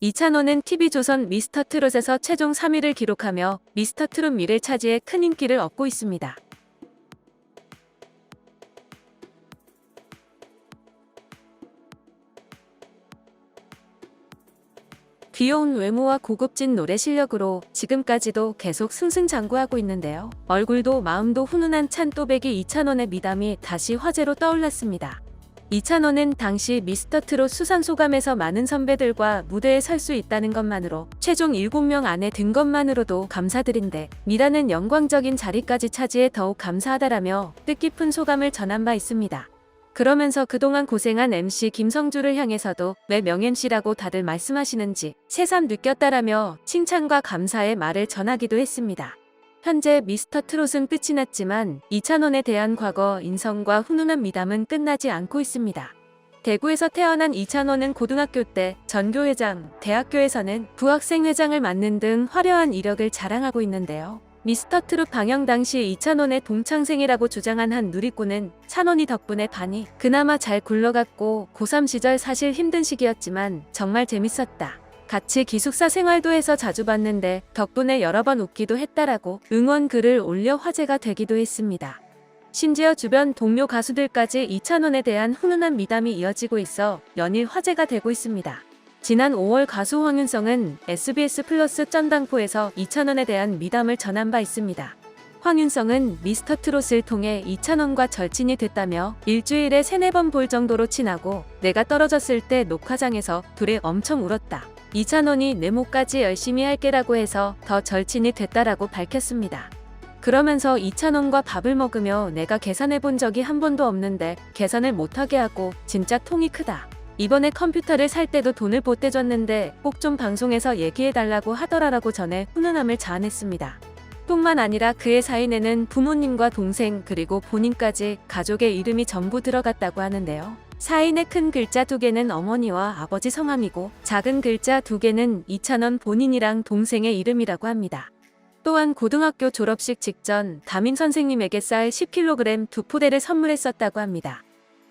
이찬호는 TV조선 미스터 트롯에서 최종 3위를 기록하며 미스터 트롯 미를 차지해 큰 인기를 얻고 있습니다. 귀여운 외모와 고급진 노래 실력으로 지금까지도 계속 승승장구하고 있는데요. 얼굴도 마음도 훈훈한 찬또배기 이찬원의 미담이 다시 화제로 떠올랐습니다. 이찬원은 당시 미스터 트롯 수상 소감에서 많은 선배들과 무대에 설 수 있다는 것만으로 최종 7명 안에 든 것만으로도 감사드린데 미라는 영광적인 자리까지 차지해 더욱 감사하다라며 뜻깊은 소감을 전한 바 있습니다. 그러면서 그동안 고생한 MC 김성주를 향해서도 왜 명MC라고 다들 말씀하시는지 새삼 느꼈다라며 칭찬과 감사의 말을 전하기도 했습니다. 현재 미스터 트롯은 끝이 났지만 이찬원에 대한 과거 인성과 훈훈한 미담은 끝나지 않고 있습니다. 대구에서 태어난 이찬원은 고등학교 때 전교회장, 대학교에서는 부학생회장을 맡는 등 화려한 이력을 자랑하고 있는데요. 미스터 트롯 방영 당시 이찬원의 동창생이라고 주장한 한 누리꾼은 찬원이 덕분에 반이 그나마 잘 굴러갔고 고3 시절 사실 힘든 시기였지만 정말 재밌었다. 같이 기숙사 생활도 해서 자주 봤는데 덕분에 여러 번 웃기도 했다라고 응원 글을 올려 화제가 되기도 했습니다. 심지어 주변 동료 가수들까지 이찬원에 대한 훈훈한 미담이 이어지고 있어 연일 화제가 되고 있습니다. 지난 5월 가수 황윤성은 SBS 플러스 쩐당포에서 이찬원에 대한 미담을 전한 바 있습니다. 황윤성은 미스터 트롯을 통해 이찬원과 절친이 됐다며 일주일에 세네 번 볼 정도로 친하고 내가 떨어졌을 때 녹화장에서 둘이 엄청 울었다. 이찬원이 내 목까지 열심히 할게라고 해서 더 절친이 됐다라고 밝혔습니다. 그러면서 이찬원과 밥을 먹으며 내가 계산해 본 적이 한 번도 없는데 계산을 못하게 하고 진짜 통이 크다. 이번에 컴퓨터를 살 때도 돈을 보태줬는데 꼭 좀 방송에서 얘기해달라고 하더라라고 전해 훈훈함을 자아냈습니다. 뿐만 아니라 그의 사인에는 부모님과 동생 그리고 본인까지 가족의 이름이 전부 들어갔다고 하는데요. 사인의 큰 글자 두 개는 어머니와 아버지 성함이고 작은 글자 두 개는 이찬원 본인이랑 동생의 이름이라고 합니다. 또한 고등학교 졸업식 직전 담임 선생님에게 쌀 10kg 두 포대를 선물했었다고 합니다.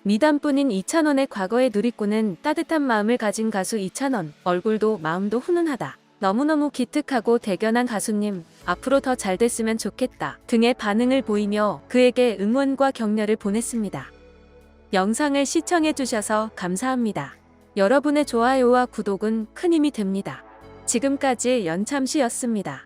미담뿐인 이찬원의 과거의 누리꾼은 따뜻한 마음을 가진 가수 이찬원, 얼굴도 마음도 훈훈하다. 너무너무 기특하고 대견한 가수님, 앞으로 더 잘 됐으면 좋겠다. 등의 반응을 보이며 그에게 응원과 격려를 보냈습니다. 영상을 시청해 주셔서 감사합니다. 여러분의 좋아요와 구독은 큰 힘이 됩니다. 지금까지 연참시였습니다.